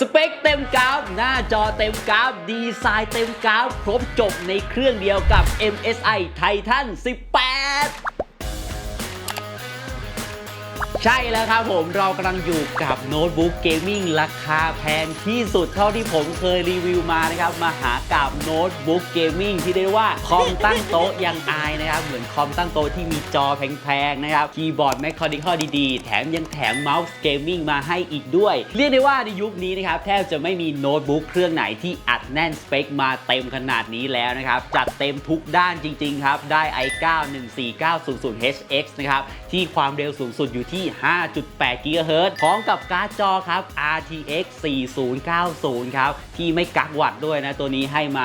สเปคเต็มกราฟ หน้าจอเต็มกราฟ ดีไซน์เต็มกราฟ ครบจบในเครื่องเดียวกับ MSI Titan 18 ใช่แล้วครับผมเรากำลังอยู่กับโน้ตบุ๊กเกมมิ่งราคาแพงที่สุดเท่าที่ผมเคยรีวิวมานะครับมาหากับโน้ตบุ๊กเกมมิ่งที่เรียกว่าคอมตั้งโต๊ะยังอายนะครับ เหมือนคอมตั้งโต๊ะที่มีจอแพงๆนะครับคีย์บอร์ดแมคคอนิคอดีๆ แถมยังแถมเมาส์เกมมิ่งมาให้อีกด้วย เรียกได้ว่าในยุคนี้นะครับแทบจะไม่มีโน้ตบุ๊กเครื่องไหนที่อัดแน่นสเปคมาเต็มขนาดนี้แล้วนะครับจัดเต็มทุกด้านจริงๆครับได้ i9 14900HX นะครับที่ความเร็วสูงสุดอยู่ที่5.8 GHz พร้อมกับการ์ดจอครับ RTX 4090 ครับ ที่ไม่กักวัตต์ด้วยนะ ตัวนี้ให้มา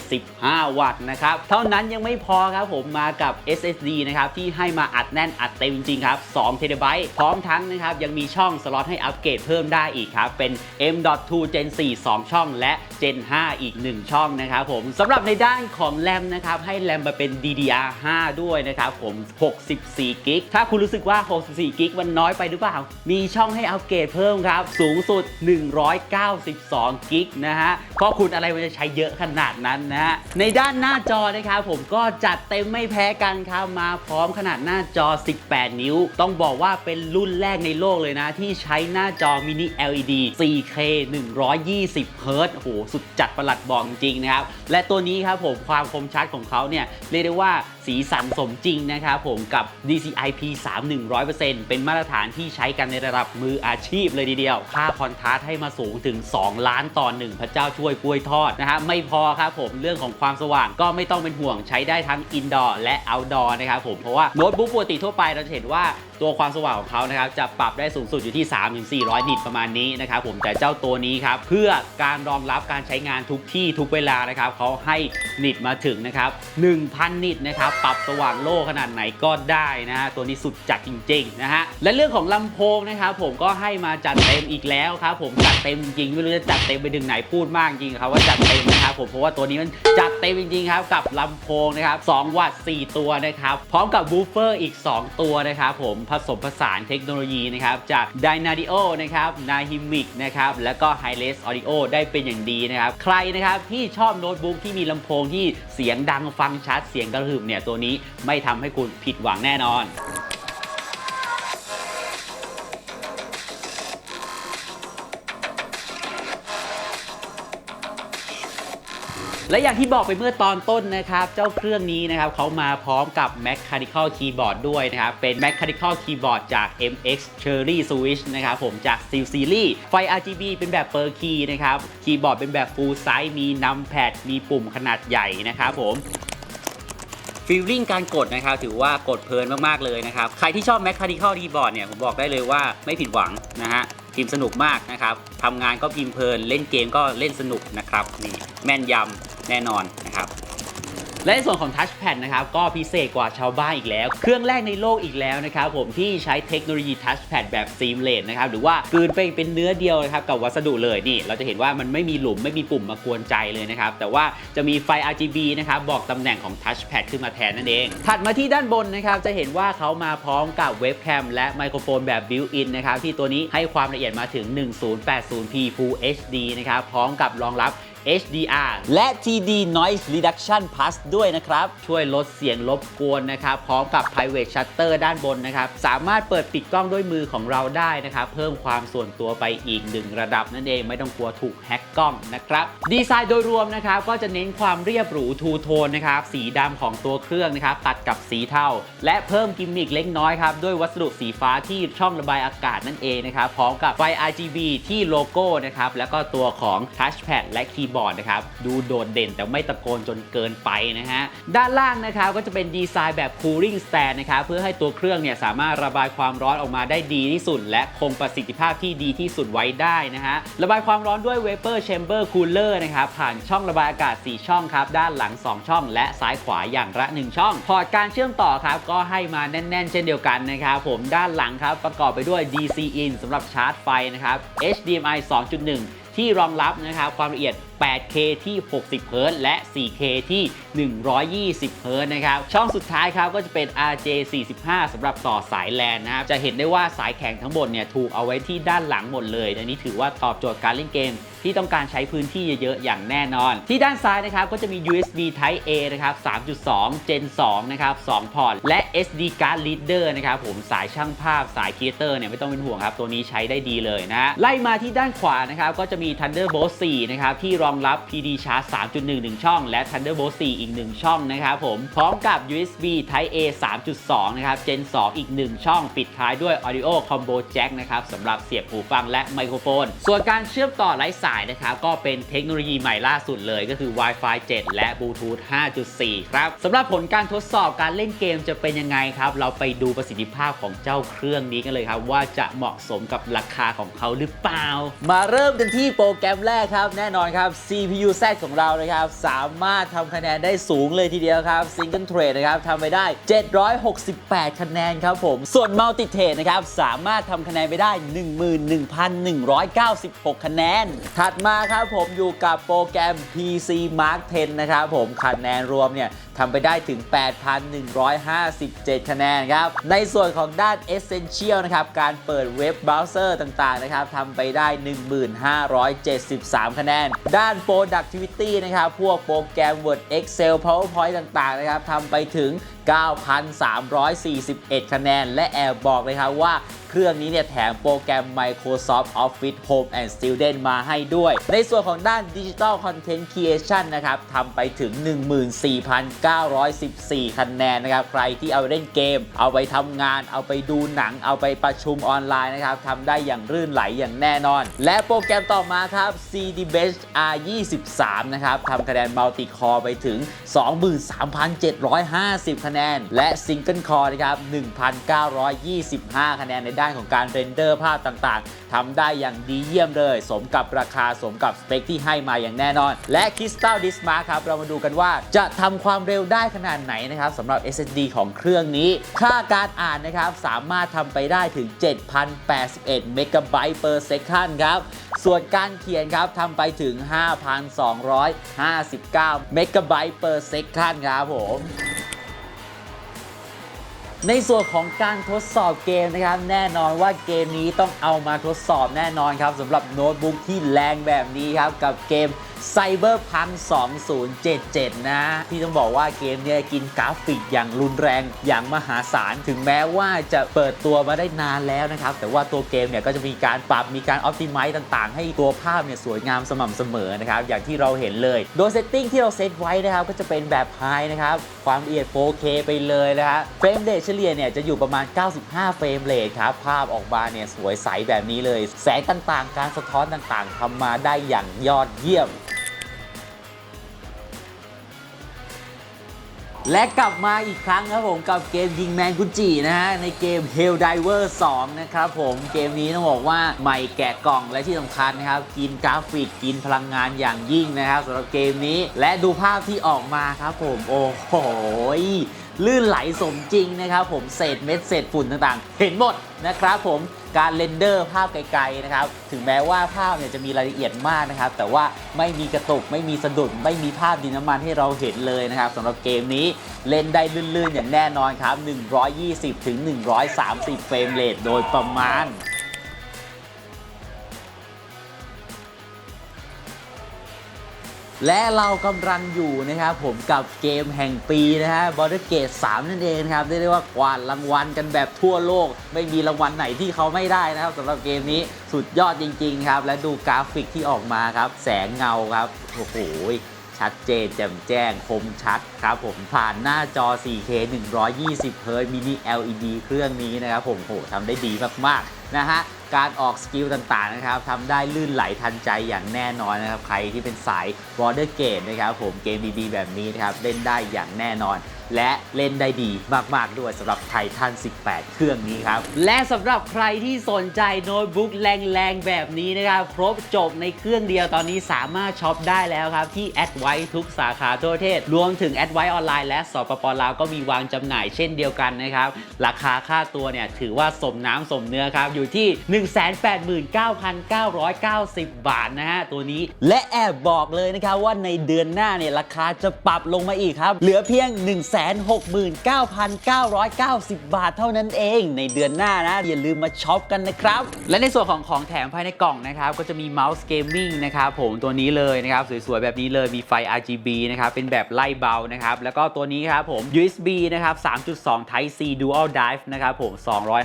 175 วัตต์นะครับ เท่านั้นยังไม่พอครับผมมากับ SSD นะครับ ที่ให้มาอัดแน่นอัดเต็มจริงๆครับ2 t b พร้อมทั้งนะครับ ยังมีช่องสล็อตให้อัปเกรดเพิ่มได้อีกครับ เป็น M.2 Gen 4 2 ช่อง และ Gen 5 อีก 1 ช่องนะครับผมสำหรับในด้านของแรมนะครับ ให้แรมมาเป็น DDR5 ด้วยนะครับผม 64กิกถ้าคุณรู้สึกว่า 64กิกมันน้อยไปหรือเปล่า มีช่องให้อัปเกรดเพิ่มครับ สูงสุด 192กิกนะฮะก็คุณอะไรมันจะใช้เยอะขนาดนั้นนะฮะ ในด้านหน้าจอนะครับผมก็จัดเต็มไม่แพ้กันครับมาพร้อมขนาดหน้าจอ 18 นิ้ว ต้องบอกว่าเป็นรุ่นแรกในโลกเลยนะ ที่ใช้หน้าจอมินิ LED 4K 120 Hz โอ้โหสุดจัดประหลัดบอกจริงนะครับ และตัวนี้ครับผมความคมชัดของเขาเนี่ยเรียกได้ว่าสีสันสมจริงนะครับผมกับ DCI P3 100%เป็นมาตรฐานที่ใช้กันในระดับมืออาชีพเลยทีเดียว ค่าคอนทราสต์ให้มาสูงถึง 2 ล้านต่อหนึ่งพระเจ้าช่วยกล้วยทอดนะฮะไม่พอครับผมเรื่องของความสว่างก็ไม่ต้องเป็นห่วงใช้ได้ทั้งอินดอร์และเอาท์ดอร์นะครับผมเพราะว่าโน้ตบุ๊กปกติทั่วไปเราจะเห็นว่า ตัวความสว่างของเขานะครับจะปรับได้สูงสุดอยู่ที่ 3-400 นิตประมาณนี้นะครับผมแต่เจ้าตัวนี้ครับเพื่อการรองรับการใช้งานทุกที่ทุกเวลานะครับเขาให้นิตมาถึงนะครับ 1,000 นิตนะครับปรับสว่างโล่ขนาดไหนก็ได้นะฮะตัวนี้สุดจัดจริงๆนะฮะและเรื่องของลำโพงนะครับผมก็ให้มาจัดเต็มอีกแล้วครับผมจัดเต็มจริงๆไม่รู้จะจัดเต็มไปถึงไหนพูดมากจริงครับว่าจัดเต็มนะครับผมเพราะว่าตัวนี้มันจัดเต็มจริงๆครับกับลำโพงนะครับ2วัตต์4ตัวนะครับพร้อมกับบูฟเฟอร์อีก 2 ตัวนะครับผมผสมผสานเทคโนโลยีนะครับจาก Dynadio นะครับ Nahimic นะครับแล้วก็ h i r e s Audio ได้เป็นอย่างดีนะครับ ใครนะครับที่ชอบโน้ตบุ๊กที่มีลำโพงที่เสียงดังฟังชัดเสียงกระหึ่มเนี่ยตัวนี้ไม่ทำให้คุณผิดหวังแน่นอน และอย่างที่บอกไปเมื่อตอนต้นนะครับ เจ้าเครื่องนี้นะครับเขามาพร้อมกับ Mechanical Keyboard ด้วยนะครับ เป็น Mechanical Keyboard จาก MX Cherry Switch นะครับผมจาก Steel Series ไฟ RGB เป็นแบบ Per Key นะครับ คีย์บอร์ดเป็นแบบ Full Size มี Numpad มีปุ่มขนาดใหญ่นะครับผมฟีลลิ่งการกดนะครับถือว่ากดเพลินมาก ๆ เลยนะครับ ใครที่ชอบ Mechanical Keyboard เนี่ย ผมบอกได้เลยว่าไม่ผิดหวังนะฮะพิมพ์สนุกมากนะครับทำงานก็พิมพ์เพลิน เล่นเกมก็เล่นสนุกนะครับนี่แม่นยำ แน่นอนนะครับและในส่วนของ Touchpad นะครับก็พิเศษกว่าชาวบ้านอีกแล้ว เครื่องแรกในโลกอีกแล้วนะครับผมที่ใช้เทคโนโลยี Touchpad แบบ Seamless นะครับหรือว่ากลืนไปเป็นเนื้อเดียวนะครับกับวัสดุเลยนี่ เราจะเห็นว่ามันไม่มีหลุมไม่มีปุ่มมากวนใจเลยนะครับแต่ว่าจะมีไฟ RGB นะครับบอกตำแหน่งของ Touchpad ขึ้นมาแทนนั่นเอง ถัดมาที่ด้านบนนะครับจะเห็นว่าเขามาพร้อมกับเว็บแคมและไมโครโฟนแบบ Built-in นะครับที่ตัวนี้ให้ความละเอียดมาถึง 1080p Full HD นะครับพร้อมกับรองรับ HDR และ TD Noise Reduction Plus ด้วยนะครับ ช่วยลดเสียงรบกวนนะครับ พร้อมกับ Private Shutter ด้านบนนะครับ สามารถเปิดปิดกล้องด้วยมือของเราได้นะครับ เพิ่มความส่วนตัวไปอีกหนึ่งระดับนั่นเองไม่ต้องกลัวถูกแฮ็กกล้องนะครับ ดีไซน์โดยรวมนะครับ ก็จะเน้นความเรียบหรูทูโทนนะครับ สีดำของตัวเครื่องนะครับ ตัดกับสีเทาและเพิ่มกิมมิคเล็กน้อยครับ ด้วยวัสดุสีฟ้าที่ช่องระบายอากาศนั่นเองนะครับพร้อมกับไฟ RGB ที่โลโก้นะครับแล้วก็ตัวของ Touchpad และคีย์บอร์ดนะครับ ดูโดดเด่นแต่ไม่ตะโกนจนเกินไปนะฮะ ด้านล่างนะครับก็จะเป็นดีไซน์แบบ cooling stand นะครับเพื่อให้ตัวเครื่องเนี่ยสามารถระบายความร้อนออกมาได้ดีที่สุด และคงประสิทธิภาพที่ดีที่สุดไว้ได้นะฮะ ระบายความร้อนด้วย vapor chamber cooler นะครับผ่านช่องระบายอากาศ 4 ช่องครับ ด้านหลัง 2 ช่อง และซ้ายขวาอย่างละ 1 ช่อง พอร์ตการเชื่อมต่อครับก็ให้มาแน่น ๆ เช่นเดียวกันนะครับผมด้านหลังครับประกอบไปด้วย DC in สำหรับชาร์จไฟนะครับ HDMI 2.1 ที่รองรับนะครับความละเอียด 8K ที่ 60เฮิรต์และ 4K ที่ 120เฮิรต์นะครับ ช่องสุดท้ายครับก็จะเป็น RJ45 สำหรับต่อสายแลนนะครับ จะเห็นได้ว่าสายแข็งทั้งหมดเนี่ยถูกเอาไว้ที่ด้านหลังหมดเลยอันนี้ถือว่าตอบโจทย์การเล่นเกมที่ต้องการใช้พื้นที่เยอะๆ อย่างแน่นอน ที่ด้านซ้ายนะครับก็จะมี USB Type A นะครับ 3.2 Gen 2 นะครับ 2 พอร์ต และ SD card reader นะครับผม สายช่างภาพ สายครีเอเตอร์เนี่ยไม่ต้องเป็นห่วงครับ ตัวนี้ใช้ได้ดีเลยนะ ไล่มาที่ด้านขวานะครับก็จะมี Thunderbolt 4 นะครับที่รอองรับ PD Charge 3.1 1 ช่อง และ Thunderbolt 4 อีก 1 ช่องนะครับผม พร้อมกับ USB Type A 3.2 นะครับ Gen 2 อีก 1 ช่อง ปิดท้ายด้วย Audio Combo Jack นะครับสำหรับเสียบหูฟังและไมโครโฟน ส่วนการเชื่อมต่อไร้สายนะครับ ก็เป็นเทคโนโลยีใหม่ล่าสุดเลยก็คือ Wi-Fi 7 และ Bluetooth 5.4 ครับสำหรับผลการทดสอบการเล่นเกมจะเป็นยังไงครับ เราไปดูประสิทธิภาพของเจ้าเครื่องนี้กันเลยครับ ว่าจะเหมาะสมกับราคาของเขาหรือเปล่า มาเริ่มกันที่โปรแกรมแรกครับ แน่นอนครับ CPU Z ของเรานะครับ สามารถทำคะแนนได้สูงเลยทีเดียวครับ Single Trade นะครับทำไปได้ 768 คะแนนครับผม ส่วน Multi Trade นะครับ สามารถทำคะแนนไปได้ 11,196 คะแนน ถัดมาครับผมอยู่กับโปรแกรม PC Mark 10 นะครับผมคะแนนรวมเนี่ยทำไปได้ถึง 8,157 คะแนนครับ ในส่วนของด้าน Essential นะครับ การเปิดเว็บเบราว์เซอร์ต่างๆ นะครับทำไปได้ 1573 คะแนน ด้าน Productivity นะครับ พวกโปรแกรม Word Excel PowerPoint ต่างๆ นะครับทำไปถึง 9,341 คะแนน และแอบบอกเลยครับว่า เครื่องนี้เนี่ยแถมโปรแกรม Microsoft Office Home and Student มาให้ด้วย ในส่วนของด้าน Digital Content Creation นะครับทำไปถึง 14,914 คะแนนนะครับ ใครที่เอาไปเล่นเกม เอาไปทำงาน เอาไปดูหนัง เอาไปประชุมออนไลน์นะครับทำได้อย่างรื่นไหลอย่างแน่นอน และโปรแกรมต่อมาครับ CD Bench R23 นะครับทำคะแนน Multi Core ไปถึง 23,750 คะแนน และ Single Core นะครับ 1,925 คะแนนในด้านของการเรนเดอร์ภาพต่างๆทำได้อย่างดีเยี่ยมเลย สมกับราคาสมกับสเปคที่ให้มาอย่างแน่นอน และ Crystal Disk Mark ครับ เรามาดูกันว่าจะทำความเร็วได้ขนาดไหนนะครับสำหรับ SSD ของเครื่องนี้ ค่าการอ่านนะครับ สามารถทำไปได้ถึง 7,081 MB per second ครับส่วนการเขียนครับทำไปถึง 5,259 MB per second ครับผม ในส่วนของการทดสอบเกมนะครับ แน่นอนว่าเกมนี้ต้องเอามาทดสอบแน่นอนครับสำหรับโน้ตบุ๊กที่แรงแบบนี้ครับ กับเกม Cyberpunk 2077 นะ ที่ต้องบอกว่าเกมนี้กินกราฟิกอย่างรุนแรงอย่างมหาศาล ถึงแม้ว่าจะเปิดตัวมาได้นานแล้วนะครับ แต่ว่าตัวเกมเนี่ยก็จะมีการปรับมีการออ t ติไม e ต่างๆ ให้ตัวภาพเนี่ยสวยงามสม่ำเสมอนะครับ อย่างที่เราเห็นเลย โดยเซตติ้งที่เราเซตไว้นะครับ ก็จะเป็นแบบไฮนะครับ ความละเอียด 4K ไปเลยนะฮะเฟรมเรทเฉลี่ยเนี่ยจะอยู่ประมาณ 95 เฟรมเรทครับ ภาพออกมาเนี่ยสวยใสแบบนี้เลย แสงต่างๆ การสะท้อนต่างๆทำมาได้อย่างยอดเยี่ยม และกลับมาอีกครั้งครับผมกับเกมยิงแมนกุจินะฮะ ในเกม Hell Diver 2 นะครับผมเกมนี้ต้องบอกว่าใหม่แกะกล่องและที่สำคัญนะครับ กินกราฟิกกินพลังงานอย่างยิ่งนะครับสำหรับเกมนี้และดูภาพที่ออกมาครับผม โอ้โหลื่นไหลสมจริงนะครับผมเศษเม็ดเศษฝุ่นต่างๆ เห็นหมดนะครับผมการเรนเดอร์ภาพไกลๆนะครับถึงแม้ว่าภาพเนี่ยจะมีรายละเอียดมากนะครับแต่ว่าไม่มีกระตุกไม่มีสะดุดไม่มีภาพดินน้ำมันให้เราเห็นเลยนะครับสำหรับเกมนี้เล่นได้ลื่นๆอย่างแน่นอนครับ 120ถึง130 เฟรมเรทโดยประมาณ และเรากำลังอยู่นะครับผมกับเกมแห่งปีนะฮะ Border Gate 3 นั่นเองครับได้เรียกว่ากวาดรางวัลกันแบบทั่วโลก ไม่มีรางวัลไหนที่เขาไม่ได้นะครับสำหรับเกมนี้สุดยอดจริงๆครับ และดูกราฟิกที่ออกมาครับ แสงเงาครับ โอ้โหชัดเจนแจ่มแจ้งคมชัดครับผมผ่านหน้าจอ 4K 120 Hz mini LED เครื่องนี้นะครับผมโหทำได้ดีมากๆนะฮะ การออกสกิลต่างๆนะครับทำได้ลื่นไหลทันใจอย่างแน่นอนนะครับ ใครที่เป็นสาย Border Gate นะครับผมเกมดีๆแบบนี้นะครับ เล่นได้อย่างแน่นอน และเล่นได้ดีมาก ๆ ด้วยสำหรับไททัน18 เครื่องนี้ครับ และสำหรับใครที่สนใจโน้ตบุ๊กแรงๆ แบบนี้นะครับ ครบจบในเครื่องเดียวตอนนี้สามารถช็อปได้แล้วครับ ที่แอดไว้ทุกสาขาทั่วประเทศ รวมถึงแอดไว้ออนไลน์และสปปลาวก็มีวางจำหน่ายเช่นเดียวกันนะครับ ราคาค่าตัวเนี่ยถือว่าสมน้ำสมเนื้อครับ อยู่ที่ 189,990 บาทนะฮะตัวนี้และแอบบอกเลยนะครับว่าในเดือนหน้าเนี่ยราคาจะปรับลงมาอีกครับเหลือเพียง169,990 บาทเท่านั้นเอง ในเดือนหน้านะ อย่าลืมมาช็อปกันนะครับ และในส่วนของของแถมภายในกล่องนะครับ ก็จะมีเมาส์เกมมิ่งนะครับผมตัวนี้เลยนะครับ สวยๆ แบบนี้เลยมีไฟ RGB นะครับ เป็นแบบไล่เบานะครับ แล้วก็ตัวนี้ครับผม USB นะครับ 3.2 Type C Dual Drive นะครับผม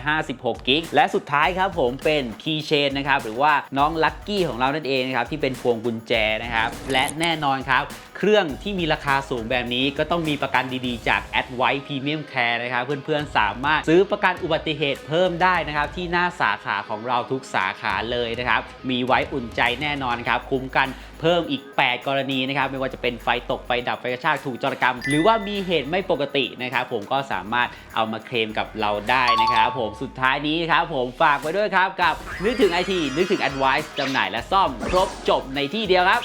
256กิกและสุดท้ายครับผมเป็น Keychain นะครับหรือว่าน้องลัคกี้ของเรานั่นเองนะครับที่เป็นพวงกุญแจนะครับและแน่นอนครับเครื่องที่มีราคาสูงแบบนี้ก็ต้องมีประกันดีๆ จาก a d v i c e Premium Care นะครับ เพื่อนๆ สามารถซื้อประกันอุบัติเหตุเพิ่มได้นะครับ ที่หน้าสาขาของเราทุกสาขาเลยนะครับ มีไว้อุ่นใจแน่นอนครับ คุ้มกันเพิ่มอีก 8 กรณีนะครับ ไม่ว่าจะเป็นไฟตกไฟดับไฟกระชากถูกจรกรรม หรือว่ามีเหตุไม่ปกตินะครับ ผมก็สามารถเอามาเคลมกับเราได้นะครับผมสุดท้ายนี้ครับผมฝากไว้ด้วยครับกับนึกถึง IT นึกถึง Advice จำหน่ายและซ่อมครบจบในที่เดียวครับ